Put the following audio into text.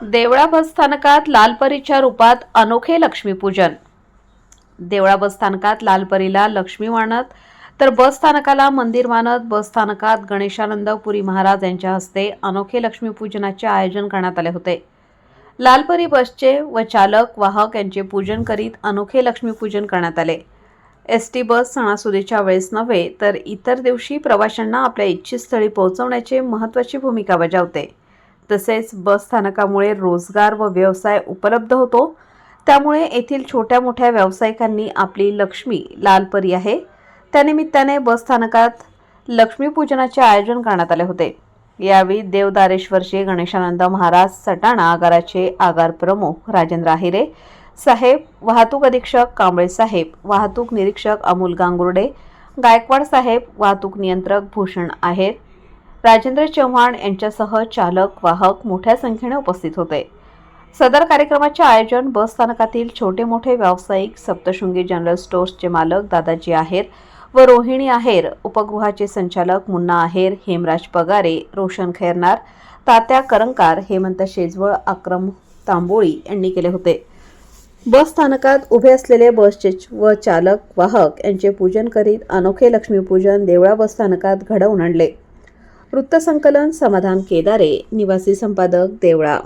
देवळा बस स्थानकात लालपरीच्या रूपात अनोखे लक्ष्मीपूजन. देवळा बस स्थानकात लालपरीला लक्ष्मी मानत तर बस स्थानकाला मंदिर मानत बस स्थानकात गणेशानंद पुरी महाराज यांच्या हस्ते अनोखे लक्ष्मीपूजनाचे आयोजन करण्यात आले होते. लालपरी बसचे व चालक वाहक यांचे पूजन करीत अनोखे लक्ष्मीपूजन करण्यात आले. एस टी बस सणासुदीच्या वेळेस नव्हे तर इतर दिवशी प्रवाशांना आपल्या इच्छित स्थळी पोहोचवण्याचे महत्त्वाची भूमिका बजावते. तसेच बस स्थानकामुळे रोजगार व व्यवसाय उपलब्ध होतो. त्यामुळे येथील छोट्या मोठ्या व्यावसायिकांनी आपली लक्ष्मी लालपरी आहे. त्यानिमित्ताने बस स्थानकात लक्ष्मीपूजनाचे आयोजन करण्यात आले होते. यावेळी देवदारेश्वरचे गणेशानंद महाराज सटाणा आगाराचे आगार प्रमुख राजेंद्र आहिरे साहेब वाहतूक अधीक्षक कांबळे साहेब वाहतूक निरीक्षक अमोल गांगुर्डे गायकवाड साहेब वाहतूक नियंत्रक भूषण आहेर राजेंद्र चव्हाण यांच्यासह चालक वाहक मोठ्या संख्येने उपस्थित होते. सदर कार्यक्रमाचे आयोजन बस स्थानकातील छोटे मोठे व्यावसायिक सप्तशृंगी जनरल स्टोर्सचे मालक दादाजी आहेर व रोहिणी आहेर उपगृहाचे संचालक मुन्ना आहेर हेमराज पगारे रोशन खैरनार तात्या करंकार हेमंत शेजवळ अक्रम तांबोळी यांनी केले होते. बस स्थानकात उभे असलेले बसचे व चालक वाहक यांचे पूजन करीत अनोखे लक्ष्मीपूजन देवळा बस स्थानकात घडवून आणले. वृत्तसंकलन समाधान केदारे निवासी संपादक देवळा